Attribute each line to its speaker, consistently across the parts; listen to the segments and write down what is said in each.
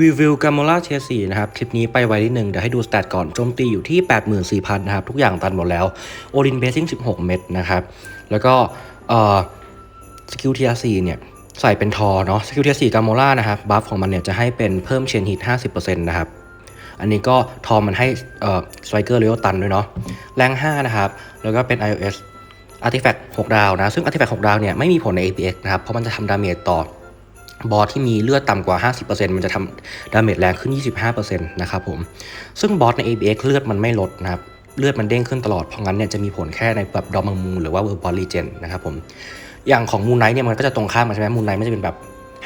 Speaker 1: รีวิวกาโมล่าเทียสี่นะครับ คลิปนี้ไปไวนิดนึง เดี๋ยวให้ดูสแตทก่อนโจมตีอยู่ที่ 84,000 นะครับ ทุกอย่างตันหมดแล้ว โอลินเบสซิ่ง 16 เม็ดนะครับ แล้วก็เอ่อสกิลเทียสี่เนี่ย ใส่เป็นทอเนาะสกิลเทียสี่กาโมล่านะครับ บัฟของมันเนี่ยจะให้เป็นเพิ่มเชนฮิต 50%นะครับ อันนี้ก็ทอมันให้เอ่อสไตรเกอร์เลเวลตันด้วยเนาะแรง 5 นะครับ แล้วก็เป็น iOS อาร์ติแฟกต์6ดาวนะ ซึ่งอาร์ติแฟกต์6ดาวเนี่ยไม่มีผลใน APX นะครับ เพราะมันจะทำดาเมจต่อ บอสที่มีเลือดต่ำกว่า 50%มันจะทำดาเมจแรงขึ้น 25%นะครับผม ซึ่งบอสใน A.B.X เลือดมันไม่ลดนะครับเลือดมันเด้งขึ้นตลอด เพราะงั้นเนี่ยจะมีผลแค่ในแบบดอมังมูหรือว่าเวอร์บอลลีเจนนะครับผม อย่างของมูนไนท์เนี่ยมันก็จะตรงข้ามใช่ไหมมูนไนท์มันจะเป็นแบบ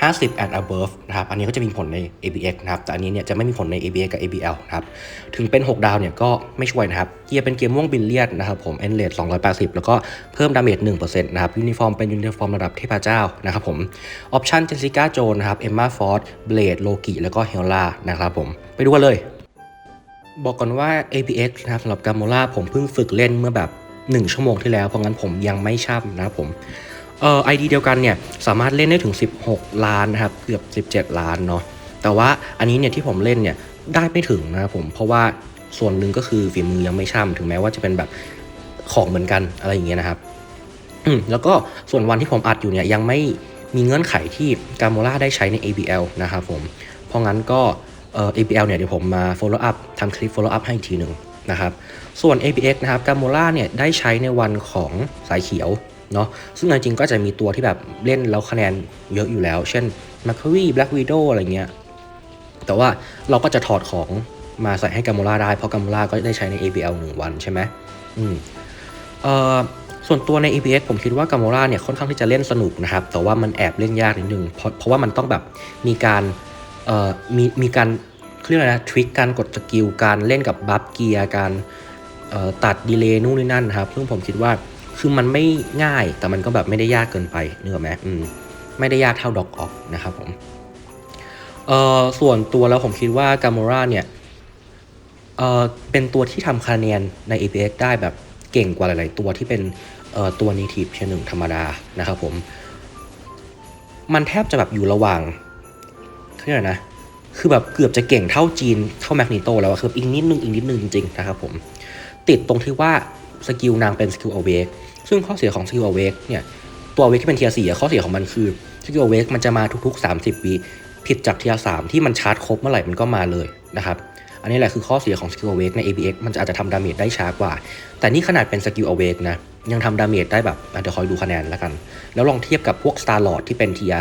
Speaker 1: 50 and above นะครับอันนี้ก็จะมีผลใน ABX นะครับแต่อันนี้เนี่ยจะไม่มีผลใน ABX กับ ABL นะครับถึงเป็น 6 ดาวเนี่ยก็ไม่ช่วยนะครับเกียร์เป็นเกียร์ม่วงบิลเลียดนะครับผม e n r a t e 280 แล้วก็เพิ่มดาเมจ1%นะครับยูนิฟอร์มเป็นยูนิฟอร์มระดับเทพเจ้านะครับผมออปชั่นเจสสิก้าโจนนะครับเอมมาฟอร์ดเบลดโลกิแล้วก็เฮลลานะครับผมไปดูกันเลย บอกก่อนว่า APX นะครับสำหรับกาโมล่าผมเพิ่งฝึกเล่นเมื่อแบบ 1 ชั่วโมงที่แล้วเพราะงั้นผมยังไม่ช่ำนะครับผม เอ่อไอดีเดียวกันเนี่ยสามารถเล่นได้ถึง 16 ล้านนะครับเกือบ 17 ล้านเนาะแต่ว่าอันนี้เนี่ยที่ผมเล่นเนี่ยได้ไม่ถึงนะครับผมเพราะว่าส่วนหนึ่งก็คือฝีมือยังไม่ช่ำถึงแม้ว่าจะเป็นแบบของเหมือนกันอะไรอย่างเงี้ยนะครับแล้วก็ส่วนวันที่ผมอัดอยู่เนี่ยยังไม่มีเงื่อนไขที่กาโมล่าได้ใช้ใน ABL นะครับผมเพราะงั้นก็เอ่อ ABL เนี่ยเดี๋ยวผมมา follow up ทำคลิป follow up ให้อีกทีหนึ่งนะครับส่วน ABX นะครับกาโมล่าเนี่ยได้ใช้ในวันของสายเขียว เนาะซึ่งจริงๆก็จะมีตัวที่แบบเล่นแล้วคะแนนเยอะอยู่แล้ว เช่น m a c q u a r y Black Widow อะไรเงี้ย แต่ว่าเราก็จะถอดของมาใส่ให้กาโมล่าได้ เพราะกาโมล่าก็ได้ใช้ใน ABL 1 วันใช่ไหมอืมเอ่อส่วนตัวใน ABX ผมคิดว่ากาโมล่าเนี่ยค่อนข้างที่จะเล่นสนุกนะครับ แต่ว่ามันแอบเล่นยากนิดนึงเพราะเพราะว่ามันต้องแบบมีการเอ่อมีมีการเรียกอะไรนะทริคการกดสกิลการเล่นกับบัฟเกียร์การตัดดีเลย์นู่นนี่นั่นนะครับ ซึ่งผมคิดว่า คือมันไม่ง่ายแต่มันก็แบบไม่ได้ยากเกินไปเนื้อไหมอืมไม่ได้ยากเท่าดอกออกนะครับผมเอ่อส่วนตัวแล้วผมคิดว่ากาโมราเนี่ยเอ่อเป็นตัวที่ทำคะแนนใน APX ได้แบบเก่งกว่าหลาย ๆ ตัวที่เป็นเอ่อตัว native เชนหนึ่งธรรมดานะครับผมมันแทบจะแบบอยู่ระหว่างเขาเรียกอนะคือแบบเกือบจะเก่งเท่าจีนเท่าแมกนิโตแล้วคืออีกนิดนึงอีกนิดนึงจริง ๆ นะครับผม ติดตรงที่ว่าสกิลนางเป็นสกิลอเวก ซึ่งข้อเสียของสกิลอเวกเนี่ยตัวอเวกที่เป็นเทียสี่ข้อเสียของมันคือสกิลอเวกมันจะมาทุก ๆ 30วิผิดจากเทียสามที่มันชาร์จครบเมื่อไหร่มันก็มาเลยนะครับอันนี้แหละคือข้อเสียของสกิลอเวกใน ABX มันจะอาจจะทำดาเมจได้ช้ากว่า แต่นี่ขนาดเป็นสกิลอเวกนะยังทำดาเมจได้แบบอะเดี๋ยวคอยดูคะแนนแล้วกัน แล้วลองเทียบกับพวก Star Lord ที่เป็นเทีย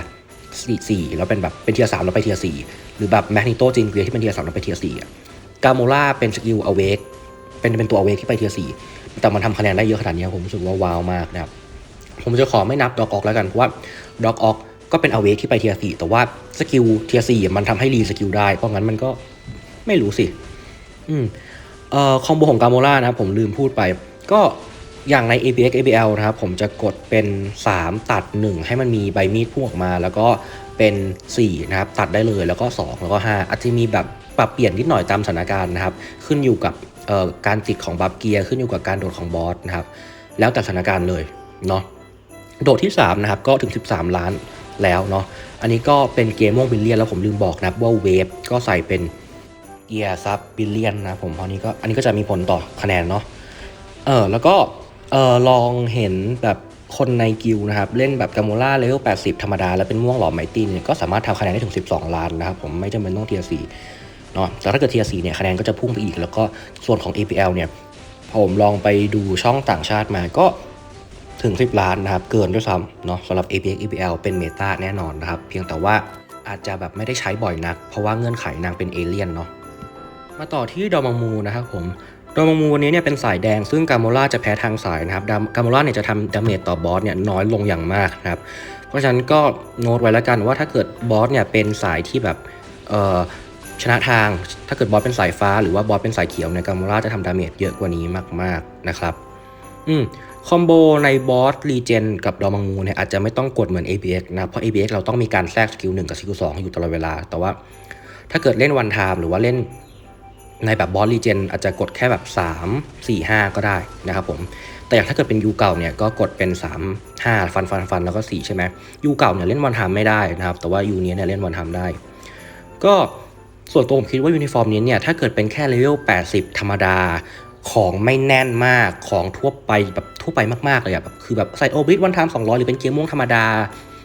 Speaker 1: สี่แล้วเป็นแบบเป็นเทียสามแล้วไปเทียสี่หรือแบบแมกนิโตจินเกียที่เป็นเทียสามแล้วไปเทียสี่กาโมล่าเป็นสกิลอเวกเป็นเป็นตัวอเวกที่ไปเทียสี่ แต่มันทำคะแนนได้เยอะขนาดนี้ผมรู้สึกว่าว้าวมากนะครับ ผมจะขอไม่นับด็อกออกแล้วกันเพราะว่าด็อกออกก็เป็นอเวกที่ไปเทียสี่แต่ว่าสกิลเทียสี่มันทำให้รีสกิลได้ เพราะงั้นมันก็ไม่รู้สิ อืมเอ่อคอมโบของกาโมล่านะครับผมลืมพูดไป ก็อย่างใน ABX ABL นะครับผมจะกดเป็น 3 ตัด 1 ให้มันมีใบมีดพุ่งออกมา แล้วก็เป็น 4 นะครับ ตัดได้เลยแล้วก็ 2 แล้วก็ 5 อาจจะมีแบบปรับเปลี่ยนนิดหน่อยตามสถานการณ์นะครับ ขึ้นอยู่กับ การติดของบัฟเกียร์ขึ้นอยู่กับการโดดของบอสนะครับแล้วแต่สถานการณ์เลยเนาะโดดที่3นะครับก็ถึง 13 ล้านแล้วเนาะอันนี้ก็เป็นเกมม่วงบิลเลียนแล้วผมลืมบอกนะครับว่าเวฟก็ใส่เป็นเกียร์ซับบิลเลียนนะผมเพราะนี้ก็อันนี้ก็จะมีผลต่อคะแนนเนาะเออแล้วก็เออลองเห็นแบบคนในกิลนะครับ เล่นแบบกาโมล่าเลเวล80 ธรรมดา แล้วเป็นม่วงหล่อไมตี้เนี่ยก็สามารถทำคะแนนได้ถึง 12 ล้านนะครับผมไม่จำเป็นต้องเทียร์4 เนาะแต่ถ้าเกิดเทียร์4เนี่ยคะแนนก็จะพุ่งไปอีก แล้วก็ส่วนของ APL เนี่ยผมลองไปดูช่องต่างชาติมาก็ถึง 10 ล้านนะครับ เกินด้วยซ้ำเนาะสำหรับ APX APL เป็นเมตาแน่นอนนะครับ เพียงแต่ว่าอาจจะแบบไม่ได้ใช้บ่อยนัก เพราะว่าเงื่อนไขนางเป็นเอเลี่ยนเนาะมาต่อที่ดอมังมูนะครับผมดอมังมูวันนี้เนี่ยเป็นสายแดงซึ่งกาโมล่าจะแพ้ทางสายนะครับดามกาโมล่าเนี่ยจะทำดาเมจต่อบอสเนี่ยน้อยลงอย่างมากนะครับ เพราะฉะนั้นก็โน้ตไว้แล้วกันว่าถ้าเกิดบอสเนี่ยเป็นสายที่แบบเอ่อ ชนะทางถ้าเกิดบอสเป็นสายฟ้าหรือว่าบอสเป็นสายเขียวเนี่ยกามล่าจะทำดาเมจเยอะกว่านี้มาก ๆนะครับอืมคอมโบในบอสรีเจนกับดอมังมูเนี่ยอาจจะไม่ต้องกดเหมือน ABX นะเพราะ ABX เราต้องมีการแทรกสกิลหนึ่งกับสกิลสองอยู่ตลอดเวลา แต่ว่าถ้าเกิดเล่นวันไทม์หรือว่าเล่นในแบบบอสรีเจนอาจจะกดแค่แบบ 3 4 5 ก็ได้นะครับผม แต่อย่างถ้าเกิดเป็นยูเก่าเนี่ยก็กดเป็น 3 5 ฟันฟันฟันแล้วก็ 4 ใช่ไหมยูเก่าเนี่ยเล่นวันทามไม่ได้นะครับ แต่ว่ายูนี้เนี่ยเล่นวันทามได้ ก็ ส่วนตัวผมคิดว่ายูนิฟอร์มนี้เนี่ยถ้าเกิดเป็นแค่เลเวล 80 ธรรมดาของไม่แน่นมากของทั่วไปแบบทั่วไปมากๆเลยอะแบบคือแบบใส่โอบิทวันทามสองร้อยหรือเป็นเกียร์ม่วงธรรมดา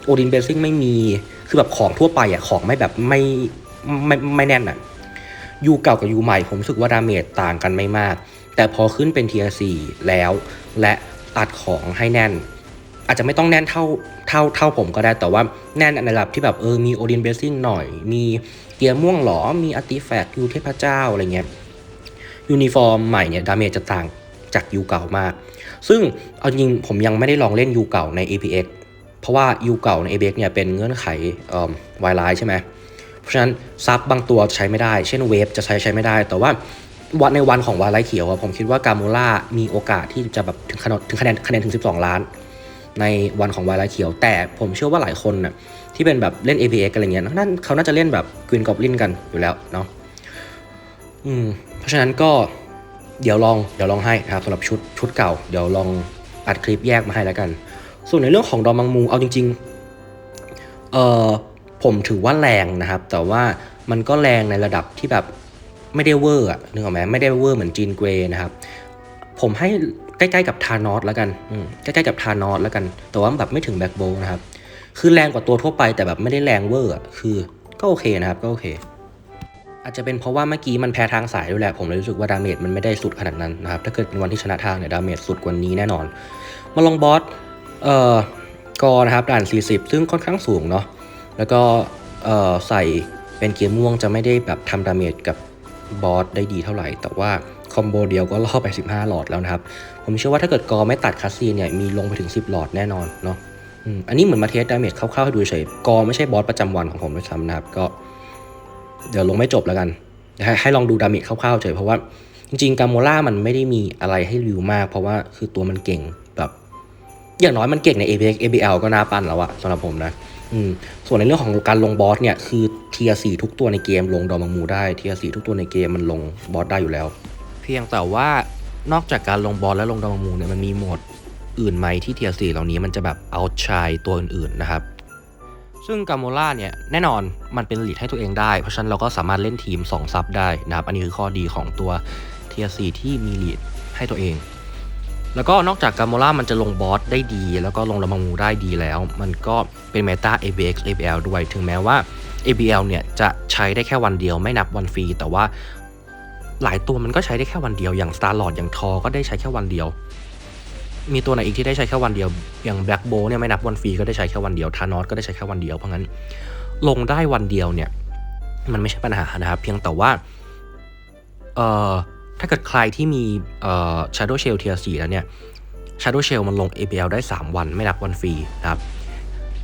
Speaker 1: โอดินเบสซิ่งไม่มีคือแบบของทั่วไปอะของไม่แบบไม่ไม่ไม่แน่นอะยูเก่ากับยูใหม่ผมรู้สึกว่าดาเมจต่างกันไม่มาก แต่พอขึ้นเป็นเทียร์แล้วและตัดของให้แน่น อาจจะไม่ต้องแน่นเท่าเท่าเท่าผมก็ได้แต่ว่าแน่นในระดับที่แบบเออมีโอดินเบสซิ่งหน่อย มีเกียร์ม่วงหรอมีอาร์ติแฟกต์ยูเทพเจ้าอะไรเงี้ยยูนิฟอร์มใหม่เนี่ยดาเมจจะต่างจากยูเก่ามาก ซึ่งเอาจริงผมยังไม่ได้ลองเล่นยูเก่าใน APX เพราะว่ายูเก่าใน APX เนี่ยเป็นเงื่อนไขวายไลท์ใช่ไหมเพราะฉะนั้นซับบางตัวใช้ไม่ได้ เช่นเวฟจะใช้ใช้ไม่ได้ แต่ว่าวันในวันของวายไลท์เขียวผมคิดว่ากาโมล่ามีโอกาสที่จะแบบถึงคะแนนถึงคะแนนคะแนนถึง 12 ล้าน ในวันของวายไลท์เขียว แต่ผมเชื่อว่าหลายคนน่ะที่เป็นแบบเล่น APX อะไรเงี้ยนั่นเขาน่าจะเล่นแบบกรีนกอบลินกันอยู่แล้วเนาะอืมเพราะฉะนั้นก็เดี๋ยวลองเดี๋ยวลองให้นะครับสำหรับชุดชุดเก่า เดี๋ยวลองอัดคลิปแยกมาให้แล้วกัน ส่วนในเรื่องของดอมมังมูเอาจริงๆเอ่อผมถือว่าแรงนะครับ แต่ว่ามันก็แรงในระดับที่แบบไม่ได้เวอร์อะนึกออกไหมไม่ได้เวอร์เหมือนจีนเกรนะครับ ผมให้ ใกล้ๆกับทานอสแล้วกันใกล้ๆกับทานอสแล้วกัน แต่ว่าแบบไม่ถึงแบ็กโบนะครับ คือแรงกว่าตัวทั่วไปแต่แบบไม่ได้แรงเวอร์อะคือก็โอเคนะครับก็โอเค อาจจะเป็นเพราะว่าเมื่อกี้มันแพ้ทางสายด้วยแหละ ผมเลยรู้สึกว่าดาเมจมันไม่ได้สุดขนาดนั้นนะครับ ถ้าเกิดเป็นวันที่ชนะทางเนี่ยดาเมจสุดกว่านี้แน่นอน มาลงบอสเอ่อกอนะครับด่าน 40 ซึ่งค่อนข้างสูงเนาะแล้วก็เอ่อใส่เป็นเกียร์ม่วงจะไม่ได้แบบทำดาเมจกับบอสได้ดีเท่าไหร่ แต่ว่า คอมโบเดียวก็ล่อไป 15 หลอดแล้วนะครับ ผมเชื่อว่าถ้าเกิดกอไม่ตัดคัสซีเนี่ยมีลงไปถึง 10 หลอดแน่นอนเนาะอันนี้เหมือนมาเทสดาเมจคร่าวๆให้ดูเฉยกอไม่ใช่บอสประจำวันของผมด้วยซ้ำนะครับ ก็ เดี๋ยวลงไม่จบแล้วกัน ให้ให้ลองดูดาเมจคร่าวๆเฉยเพราะว่าจริงๆกาโมล่ามันไม่ได้มีอะไรให้รีวิวมาก เพราะว่าคือตัวมันเก่งแบบอย่างน้อยมันเก่งใน APX ABL ก็น่าปั้นแล้วอะสำหรับผมนะอืมส่วนในเรื่องของการลงบอสเนี่ยคือเทียสี่ทุกตัวในเกมลงดอมังมูได้เทียสี่ทุกตัวในเกมมันลงบอสได้อยู่แล้ว พียงแต่ว่านอกจากการลงบอสและลงดอมังมูเนี่ยมันมีโหมดอื่นไหมที่เทียสี่เหล่านี้มันจะแบบเอาชายตัวอื่นๆนะครับ ซึ่งกาโมล่าเนี่ยแน่นอนมันเป็นลีดให้ตัวเองได้ เพราะฉะนั้นเราก็สามารถเล่นทีม 2 ซับได้นะครับ อันนี้คือข้อดีของตัวเทียซีที่มีลีดให้ตัวเอง แล้วก็นอกจากกาโมล่ามันจะลงบอสได้ดี แล้วก็ลงละมังมูได้ดีแล้ว มันก็เป็นเมตา ABX ABL ด้วย ถึงแม้ว่า ABL เนี่ยจะใช้ได้แค่วันเดียวไม่นับวันฟรีแต่ว่า หลายตัวมันก็ใช้ได้แค่วันเดียวอย่าง Star Lord อย่างทอก็ได้ใช้แค่วันเดียว มีตัวไหนอีกที่ได้ใช้แค่วันเดียว อย่าง Black Bow เนี่ยไม่นับวันฟรีก็ได้ใช้แค่วันเดียวทานอสก็ได้ใช้แค่วันเดียวเพราะงั้น ลงได้วันเดียวเนี่ยมันไม่ใช่ปัญหานะครับ เพียงแต่ว่าเอ่อถ้าเกิดใครที่มีเอ่อ Shadow Shell Tier 4แล้วเนี่ย Shadow Shell มันลง ABL ได้ 3 วันไม่นับวันฟรีนะครับ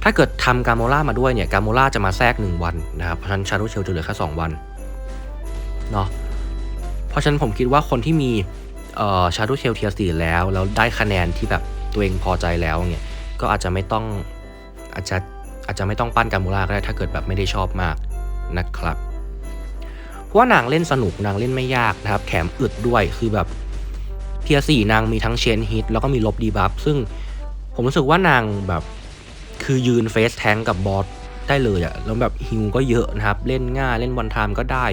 Speaker 1: ถ้าเกิดทำกาโมล่ามาด้วยเนี่ยกาโมล่าจะมาแทรก 1 วันนะครับเพราะฉะนั้น Shadow Shell จะเหลือแค่2วันเนาะ ราะฉะนั้นผมคิดว่าคนที่มีเอ่อ Shadow Shell Tier 4แล้ว แล้วได้คะแนนที่แบบตัวเองพอใจแล้วเนี่ยก็อาจจะไม่ต้องอาจจะอาจจะไม่ต้องปั้นกาโมล่าก็ได้ถ้าเกิดแบบไม่ได้ชอบมากนะครับเพราะว่านางเล่นสนุกนางเล่นไม่ยากนะครับแถมอึดด้วยคือแบบเทียสี่นางมีทั้งเชนฮิตแล้วก็มีลบดีบัฟซึ่งผมรู้สึกว่านางแบบคือยืนเฟสแทงกับบอสได้เลยอะแล้วแบบฮิวก็เยอะนะครับ เล่นง่ายเล่นวันไทม์ก็ได้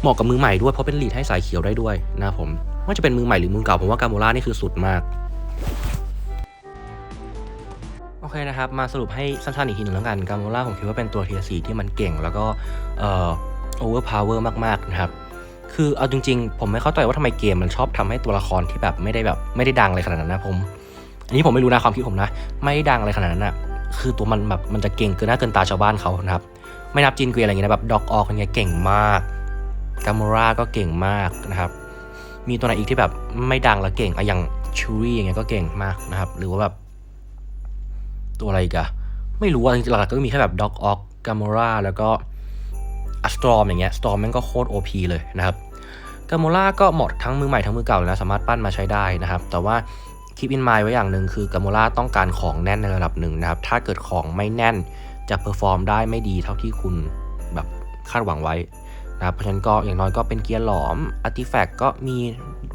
Speaker 1: เหมาะกับมือใหม่ด้วยเพราะเป็นลีดให้สายเขียวได้ด้วยนะผมว่าจะเป็นมือใหม่หรือมือเก่าผมว่ากาโมล่านี่คือสุดมากโอเคนะครับ มาสรุปให้สั้นๆอีกทีหนึ่งแล้วกันกาโมล่าผมคิดว่าเป็นตัวเทียสีที่มันเก่ง แล้วก็เอ่อโอเวอร์พาวเวอร์มากๆนะครับคือเอาจริงๆ ผมไม่เข้าใจว่าทำไมเกมมันชอบทำให้ตัวละครที่แบบไม่ได้แบบไม่ได้ดังอะไรขนาดนั้นนะผมอันนี้ผมไม่รู้นะความคิดผมนะ ไม่ได้ดังอะไรขนาดนั้นนะคือตัวมันแบบมันจะเก่งเกินหน้าเกินตาชาวบ้านเขานะครับ ไม่นับจินเกวียอะไรอย่างเงี้ยนะแบบด็อกออกอะไรเงี้ยเก่งมาก กาโมราก็เก่งมากนะครับ มีตัวไหนอีกที่แบบไม่ดังแล้วเก่งอะอย่างชูรี่อย่างเงี้ยก็เก่งมากนะครับ หรือว่าแบบตัวอะไรอีกอะไม่รู้อะจริงๆหลักๆก็มีแค่แบบด็อกออกกาโมราแล้วก็อัสตรอมอย่างเงี้ยสตรอมแม่งก็โคตร OP เลยนะครับกาโมราก็เหมาะทั้งมือใหม่ทั้งมือเก่าเลยนะสามารถปั้นมาใช้ได้นะครับ แต่ว่าคิดอินมายไว้อย่างหนึ่งคือกาโมราต้องการของแน่นในระดับหนึ่งนะครับ ถ้าเกิดของไม่แน่นจะเพอร์ฟอร์มได้ไม่ดีเท่าที่คุณแบบคาดหวังไว้ นะครับเพราะฉะนั้นก็อย่างน้อยก็เป็นเกียร์หลอมอาร์ติแฟกต์ก็มี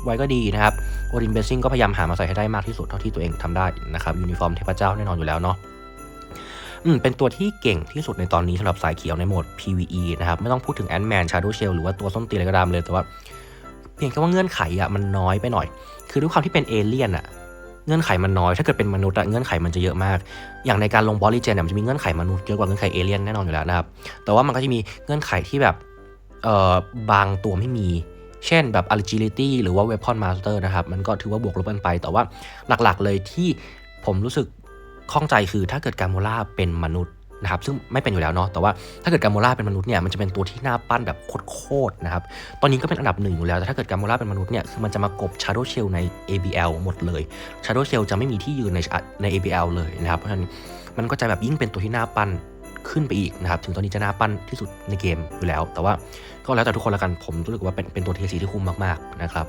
Speaker 1: ไว้ก็ดีนะครับโอดินเบสซิ่งก็พยายามหามาใส่ให้ได้มากที่สุดเท่าที่ตัวเองทำได้นะครับยูนิฟอร์มเทพเจ้าแน่นอนอยู่แล้วเนาะอืมเป็นตัวที่เก่งที่สุดในตอนนี้สำหรับสายเขียวในโหมด PVE นะครับ ไม่ต้องพูดถึง Ant-Man Shadow Shell หรือว่าตัวส้นตีนอะไรก็ตามเลย แต่ว่า เพียงแค่ว่าเงื่อนไขอะมันน้อยไปหน่อย คือด้วยความที่เป็นเอเลี่ยนอะ เงื่อนไขมันน้อย ถ้าเกิดเป็นมนุษย์อะเงื่อนไขมันจะเยอะมาก อย่างในการลงบอลลีเจนเนี่ยมันจะมีเงื่อนไขมนุษย์เยอะกว่าเงื่อนไขเอเลี่ยนแน่นอนอยู่แล้วนะครับ แต่ว่ามันก็จะมีเงื่อนไขที่แบบ เอ่อบางตัวไม่มี เช่นแบบ agility หรือว่า weapon master นะครับ มันก็ถือว่าบวกลบกันไป แต่ว่าหลักๆเลยที่ผมรู้สึกข้องใจคือถ้าเกิดกาโมล่าเป็นมนุษย์นะครับซึ่งไม่เป็นอยู่แล้วเนาะแต่ว่าถ้าเกิดกาโมล่าเป็นมนุษย์เนี่ยมันจะเป็นตัวที่หน่าปั้นแบบโคตรๆนะครับตอนนี้ก็เป็นอันดับหนึ่งอยู่แล้ว แต่ถ้าเกิดกาโมล่าเป็นมนุษย์เนี่ยคือมันจะมากบ Shadow Shell ใน ABL หมดเลย Shadow Shell จะไม่มีที่ยืนในใน ABL เลยนะครับเพราะฉะนั้นมันก็จะแบบยิ่งเป็นตัวที่หน่าปั้น ขึ้นไปอีกนะครับ ถึงตอนนี้จะน่าปั้นที่สุดในเกมอยู่แล้ว แต่ว่าก็แล้วแต่ทุกคนละกัน ผมรู้สึกว่าเป็นเป็นตัวเทสีที่คุ้มมากๆนะครับ